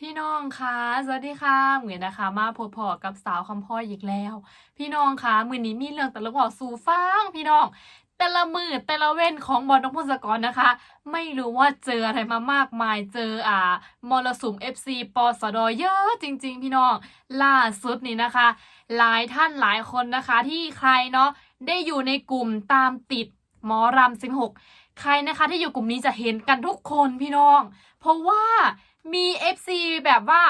พี่น้องคะสวัสดีค่ะเหมือนนะคะ มาพบพอกับสาวคำพ่ออีกแล้ว พี่น้องคะมือนี้มีเรื่องตลกบอกสู่ฟังพี่น้อง แต่ละมือแต่ละเว้นของบอลนพพงศกรนะคะ ไม่รู้ว่าเจออะไรมามากมายเจออ่ามรสุม FC ปสดเยอะจริง ๆ พี่น้องล่าสุดนี่นะคะ หลายท่านหลายคนนะคะ ที่ใครเนาะได้อยู่ในกลุ่มตามติดหมอรำ16ใครนะคะที่อยู่กลุ่มนี้จะเห็นกันทุกคนพี่น้อง เพราะว่า มี FC แบบว่า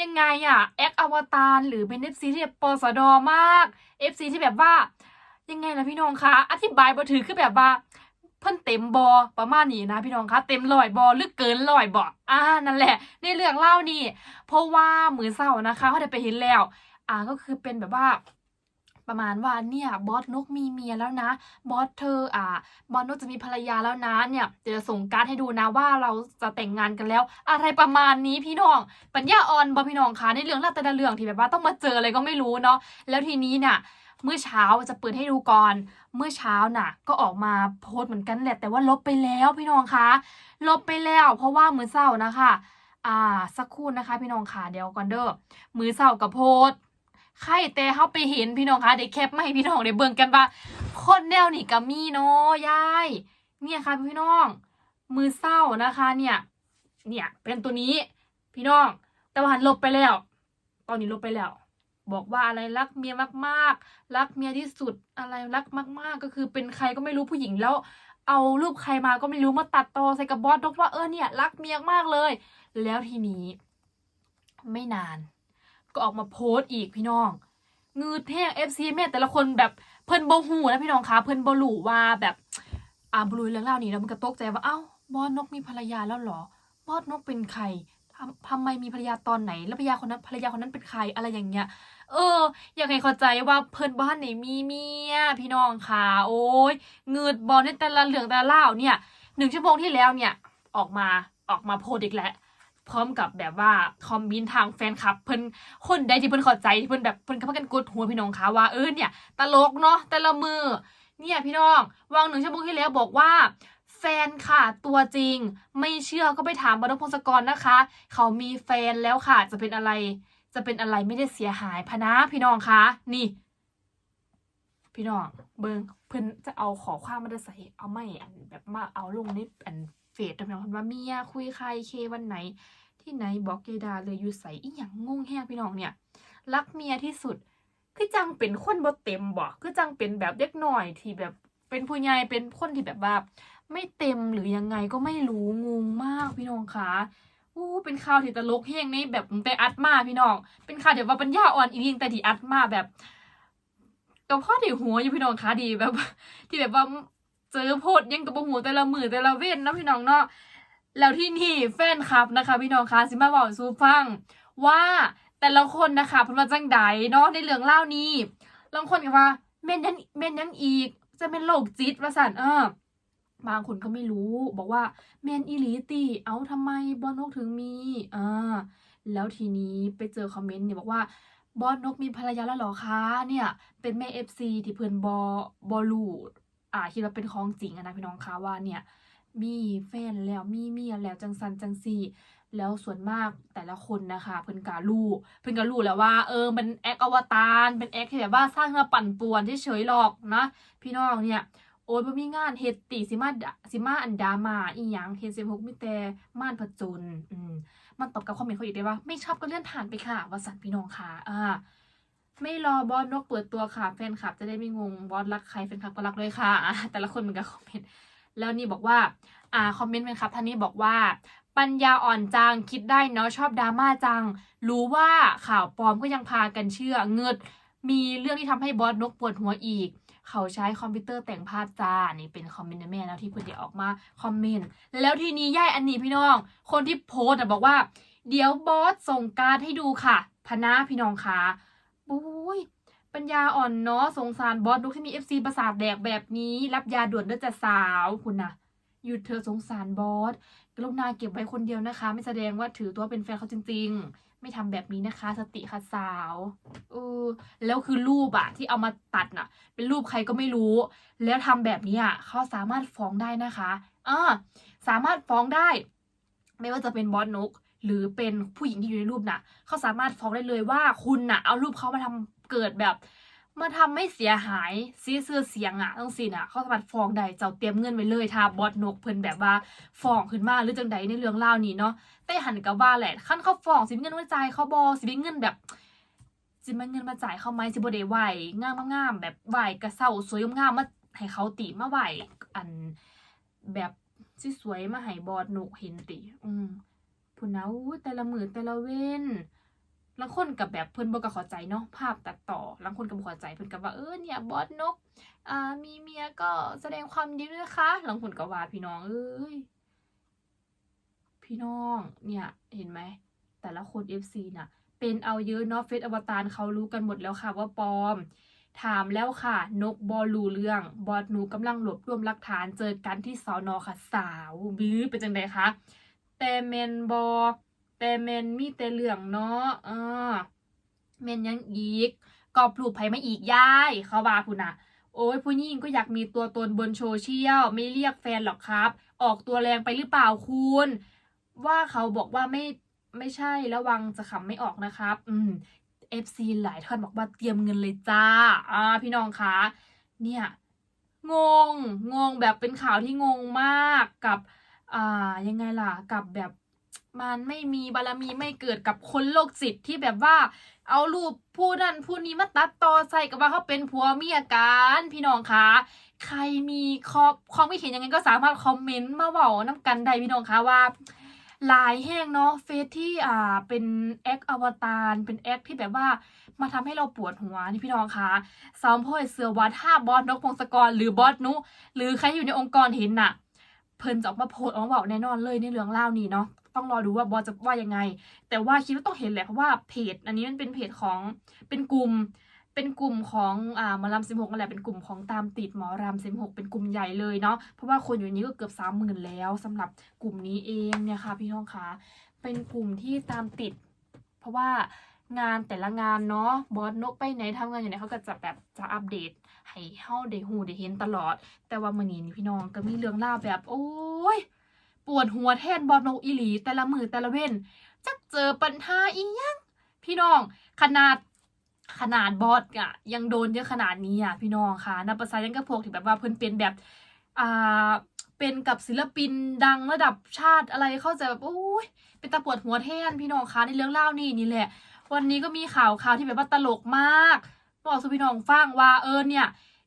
ยังไงอะแอคอวตารหรือเป็น FC ที่แบบปสดมาก FC ที่แบบว่า ยังไงล่ะพี่น้องคะอธิบายบ่ถือคือแบบว่า เพิ่นเต็มบอประมาณนี้นะพี่น้องคะเต็มร้อยบอหรือเกินร้อยบออ่านั่นแหละ ในเรื่องเล่านี่เพราะว่ามือเศร้านะคะเขาได้ไปเห็นแล้ว อ่าก็คือเป็นแบบว่า ประมาณว่าเนี่ยบอสนกมีเมียแล้วนะบอสเธออ่าบอสนกจะมีภรรยาแล้วนะเนี่ยเดี๋ยวจะส่งการ์ดให้ดูนะว่าเราจะแต่งงานกันแล้ว อะไรประมาณนี้พี่น้อง ปัญญาอ่อนบอพี่น้องคะในเรื่องราวแต่ละเรื่องที่แบบว่าต้องมาเจออะไรก็ไม่รู้เนาะแล้วทีนี้น่ะเมื่อเช้าจะเปิดให้ดูก่อน เมื่อเช้าน่ะ ก็ออกมาโพสเหมือนกันแหละ แต่ว่าลบไปแล้วพี่น้องคะ ลบไปแล้ว เพราะว่ามือเศร้านะคะ อ่า สักครู่นะคะ พี่น้องค่ะเดี๋ยวก่อนเด้อมือเศร้ากับโพส ใครแต่เฮาไปเห็นพี่น้องคะเดี๋ยวแคปมาให้พี่น้องได้เบิ่งกันว่าคนแนวนี่ก็มีเนาะยาย เนี่ยค่ะพี่น้อง มือเศร้านะคะเนี่ย เนี่ยเป็นตัวนี้พี่น้อง แต่ว่าหันลบไปแล้ว ตอนนี้ลบไปแล้ว บอกว่าอะไรรักเมียมากๆ รักเมียที่สุดอะไรรักมากๆ ก็คือเป็นใครก็ไม่รู้ผู้หญิงแล้ว เอารูปใครมาก็ไม่รู้มาตัดต่อใส่กับบอสดกว่าเออเนี่ย รักเมียมากเลย แล้วทีนี้ ไม่นาน ก็ออกมาโพสต์อีกพี่น้องงืดแท่งเอฟซีแม่แต่ละคนแบบเพิ่นบหูนะพี่น้องคะเพิ่นบ่รู้ว่าแบบอ่าบรูเรื่องเล่านี้แล้วมันก็ตกใจว่าเอ้าบอสนกมีภรรยาแล้วหรอบอสนกเป็นใครทำทำไมมีภรรยาตอนไหน แล้วภรรยาคนนั้นภรรยาคนนั้นเป็นใครอะไรอย่างเงี้ย เออ อยากให้เข้าใจว่าเพิ่นบ้านไหนมีเมียพี่น้องค่ะ โอ้ยเงืดบอลในแต่ละเรื่องแต่ละเล่าเนี่ยหนึ่งชั่วโมงที่แล้วเนี่ย ออกมาออกมาโพสอีกแล้ว พร้อมกับแบบว่าคอมเมนต์ทางแฟนคลับ เพิ่นคนใดที่เพิ่นเข้าใจที่เพิ่นแบบเพิ่นก็พากันกดหัวพี่น้องคะว่าเออเนี่ย ตลกเนาะแต่ละมือเนี่ยพี่น้องวางหนึ่งชั่วโมงที่แล้วบอกว่าแฟนค่ะตัวจริง ไม่เชื่อก็ไปถามบรรพงศกรนะคะ เขามีแฟนแล้วค่ะ จะเป็นอะไร จะเป็นอะไรไม่ได้เสียหายพะนะพี่น้องคะนี่ พี่น้องเบิงเพิ่นจะเอาขอความมาได้ใส่เอาไม่อันแบบมาเอาลงในอัน เฟซพี่น้องเพิ่นว่าเมียคุยใครเควันไหน ที่ไหนบอกเกดาเลยอยู่ใส่อีหยังงงแฮงพี่น้องเนี่ย รักเมียที่สุด คือจังเป็นคนบ่เต็มบ่คือจังเป็นแบบเด็กหน่อยที่แบบเป็นผู้ใหญ่เป็นคนที่แบบว่าไม่เต็มหรือยังไงก็ไม่รู้งงมากพี่น้องคะอู้เป็นข่าวที่ตลกแห้งนี่แบบแต่อัดมาพี่น้อง เป็นข่าวเดี๋ยวว่าปัญญาอ่อนอีกแต่ที่อัดมาแบบกับพ่อที่หัวอยู่พี่น้องคะดีแบบ ที่แบบว่า เจอโพดยังกับบ่หูแต่ละมือแต่ละเว้นนะพี่น้องเนาะแล้วที่นี่แฟนคลับนะคะ พี่น้องคะสิมาบอกสู่ฟัง ว่าแต่ละคนนะคะเพิ่นว่าจังใดเนาะในเรื่องเล่านี้บางคนก็ว่าแม่นยังแม่นยังอีก จะเป็นโรคจิตว่าซั่นเออบางคนก็ไม่รู้ บอกว่าแมนอีลีติเอ้าทำไมบอสนกถึงมีอ่าแล้วทีนี้ไปเจอคอมเมนต์เนี่ยบอกว่าบอสนกมีภรรยาแล้วหรอคะเนี่ย เป็นแม่เอฟซีที่เพื่อนบอบอลู อ่าคิดว่าเป็นของจริงนะพี่น้องคะว่าเนี่ยมีแฟนแล้วมีเมียแล้วจังซันจังซีแล้วส่วนมากแต่ละคนนะคะ เพิ่นการู้เพิ่นก็รู้แล้วว่าเออมันแอคอวตารเป็นแอคที่แบบว่าสร้างมาปั่นป่วนเฉยๆหรอกนะ พี่น้องเนี่ยโอ้ยบ่มีงานเฮ็ดติสิมาสิมาอันดามาอีหยังเฮ็ด16มีแต่ม่านผจญอืมมันตอบกับคอมเมนต์เขาอีกได้ว่า ไม่ชอบก็เลื่อนผ่านไปค่ะว่าสันพี่น้องค่ะอ่า ไม่รอบอสนกเปิดตัวค่ะ แฟนคลับจะได้ไม่งงบอสรักใครแฟนคลับก็รักด้วยค่ะอะแต่ละคนเหมันก็คอมเมนต์แล้วนี่บอกว่าอ่าคอมเมนต์แฟนคลับท่านนี้บอกว่า ปัญญาอ่อนจังคิดได้เนาะชอบดราม่าจัง รู้ว่าข่าวปลอมก็ยังพากันเชื่อเงิดมีเรื่องที่ทำให้บอสนกปวดหัวอีก เขาใช้คอมพิวเตอร์แต่งภาพจ้านี่เป็นคอมเมนต์แม่แล้วที่เพื่อนเดี๋ยวออกมาคอมเมนต์แล้วทีนี้ย่ายอันนี้พี่น้อง คนที่โพสต์บอกว่า เดี๋ยวบอสส่งการ์ดให้ดูค่ะพนะพี่น้องคะ บุ้ยปัญญาอ่อนเนาะสงสารบอสนุกที่มีเอฟซีประสาทแดกแบบนี้ รับยาด่วนด้อจะสาวคุณนะหยุดเธอสงสารบอสกรุณาเก็บไว้คนเดียวนะคะ ไม่แสดงว่าถือตัวเป็นแฟนเขาจริง ๆ ไม่ทำแบบนี้นะคะ สติค่ะสาวเออแล้วคือรูปอะที่เอามาตัดน่ะ เป็นรูปใครก็ไม่รู้ แล้วทำแบบนี้อะเขาสามารถฟ้องได้นะคะอ่าสามารถฟ้องได้ ไม่ว่าจะเป็นบอสนุก หรือเป็นผู้หญิงที่อยู่ในรูปน่ะเขาสามารถฟ้องได้เลยว่าคุณน่ะ เอารูปเขามาทำเกิดแบบมาทำให้เสียหายซีเสื้อเสียงอะต้องสิน่ะเขาสามารถฟ้องได้เจ้าเตรียมเงินไว้เลยถ้าบอสนกเพิ่นแบบว่าฟ้องขึ้นมาหรือจังใดในเรื่องรานี้เนาะแต่หันกับว่าแหละขั้นเขาฟ้องสิมีเงินมาจ่ายเขาบอสิมีเงินแบบสิมีเงินมาจ่ายเขาไหมสิบ่ได้ไหวงามงามแบบไหวกระเซาสวยงามมาให้เขาติมาไหวอันแบบสิสวยมาให้บอสนกเห็นติอืม พุ่นนะแต่ละมือแต่ละเว้นลางคนกับแบบเพิ่นบ่ก็เข้าใจเนาะภาพตัดต่อลางคนก็บ่เข้าใจเพิ่นก็ว่าเออเนี่ยบอสนกอ่ามีเมียก็แสดงความยินดีด้วยนะคะลางคนก็ว่าพี่น้องเอ้ยพี่น้องเนี่ยเห็นไหมแต่ละคน FC น่ะ เป็นเอาเยอะเนาะเฟซอวตารเขารู้กันหมดแล้วค่ะว่าปลอม ถามแล้วค่ะ นกบอรู้เรื่อง บอสหนูกำลังรวบรวมหลักฐานเจอกันที่สอนอค่ะ สาวบื้อเป็นจังไดคะ แต่เมนบอแต่เมนมีแต่เรื่องเนาะอ่าเมนยังอีกกอบลูกไผมาอีกย่ายเขาว่าพูนน่ะโอ้ยผู้หญิงก็อยากมีตัวตนบนโซเชียลไม่เรียกแฟนหรอกครับ ออกตัวแรงไปหรือเปล่าคุณ ว่าเขาบอกว่าไม่ไม่ใช่ระวังจะขำไม่ออกนะครับ อืม FC หลายท่านบอกว่าเตรียมเงินเลยจ้า อ่า พี่น้องคะเนี่ย งง งงแบบเป็นข่าวที่งงมากกับ อ่ายังไงล่ะกับแบบมันไม่มีบารมีไม่เกิดกับคนโรคจิตที่แบบว่า เอารูปผู้นั้นผู้นี้มาตัดต่อใส่กับว่าเขาเป็นผัวเมียกันพี่น้องคะใครมีข้อความคิดเห็นยังไงก็สามารถคอมเมนต์มาเว้าน้ำกันได้พี่น้องคะว่าลายแห้งเนาะเฟซที่อ่าเป็นแอคอวตารเป็นแอคที่แบบว่ามาทำให้เราปวดหัวนี่พี่น้องคะสาวพ่อยเสือว่าถ้าบอสนกพงศกร หรือบอสนุ หรือใครอยู่ในองค์กรเห็นน่ะ เพิ่นจะออกมาโพสออกมาบอกแน่นอนเลยในเรื่องเล่านี้เนาะต้องรอดูว่าบอจะว่ายังไง แต่ว่าคิดว่าต้องเห็นแหละเพราะว่าเพจ อันนี้มันเป็นเพจของเป็นกลุ่มเป็นกลุ่มของอ่าหมอลำสิบหกนั่นแหละเป็นกลุ่มของตามติดหมอรำสิบหกเป็นกลุ่มใหญ่เลยเนาะเพราะว่าคนอยู่นี้ก็เกือบสามหมื่นแล้วสำหรับกลุ่มนี้เองเนี่ยค่ะพี่น้องคะเป็นกลุ่มที่ตามติด เพราะว่า งานแต่ละงานเนาะบอสนกไปไหนทำงานอยู่ไหนเขาก็จะแบบจะอัปเดตให้เฮาได้ฮู้ได้เห็นตลอด แต่ว่ามื้อนี้นี่พี่น้องก็มีเรื่องราแบบ โอ้ยปวดหัวแทนบอสนกอีหลี แต่ละมือแต่ละเว้นจักเจอปัญหาอีหยังพี่น้องขนาดขนาดบอสอะยังโดนเยอะขนาดนี้อะพี่น้องค่ะนับภาษายังก็พวกที่แบบว่าเพิ่นเป็นแบบอ่าเป็นกับศิลปินดังระดับชาติอะไรเข้าใจแบบโอ้ยเป็นตาปวดหัวแทนพี่น้องคะในเรื่องเล่านี่นี่แหละ วันนี้ก็มีข่าวข่าวที่แบบว่าตลกมากบอกสู่พี่น้องฟังว่าเออเนี่ย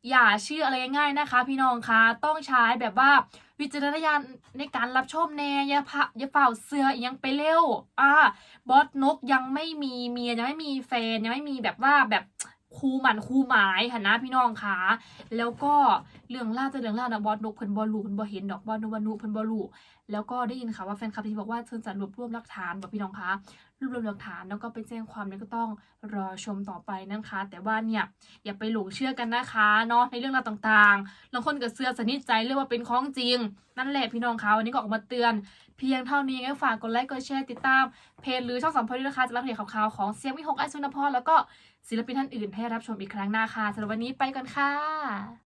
อย่าเชื่ออะไรง่ายๆนะคะ พี่น้องคะต้องใช้แบบว่าวิจารณญาณในการรับชมแน่อย่าพะอย่าเฝ้าเสืออยังไปเร็วอ่าบอสนกยังไม่มีเมียยังไม่มีแฟนยังไม่มีแบบว่าแบบคูหมันคูหมายค่ะนะพี่น้องคะแล้วก็เรื่องล่าจะเรื่องล่านะบอสนกเพิ่นบอลูเพิ่นบอเห็นดอกบอสนกวานุเพิ่นบอลูแล้วก็ได้ยินค่ะว่าแฟนคลับที่บอกว่าเชิญจะรวบรวมหลักฐานบอกพี่น้องคะ รวบรวมหลักฐานแล้วก็ไปแจ้งความเนี่ยก็ต้องรอชมต่อไปนะคะ แต่ว่าเนี่ยอย่าไปหลงเชื่อกันนะคะเนาะในเรื่องราวต่างๆบางคนก็เชื่อสนิทใจเรื่องว่าเป็นของจริง นั่นแหละพี่น้องคะวันนี้ก็ออกมาเตือน เพียงเท่านี้งั้นฝากกดไลค์กดแชร์ติดตามเพจหรือช่องสัมพันธ์ด้วยนะคะจะรับเพจข่าวๆของเสียงวิหกไอซุนพรแล้วก็ศิลปินท่านอื่นให้รับชมอีกครั้งหน้าค่ะสำหรับวันนี้ไปก่อนค่ะ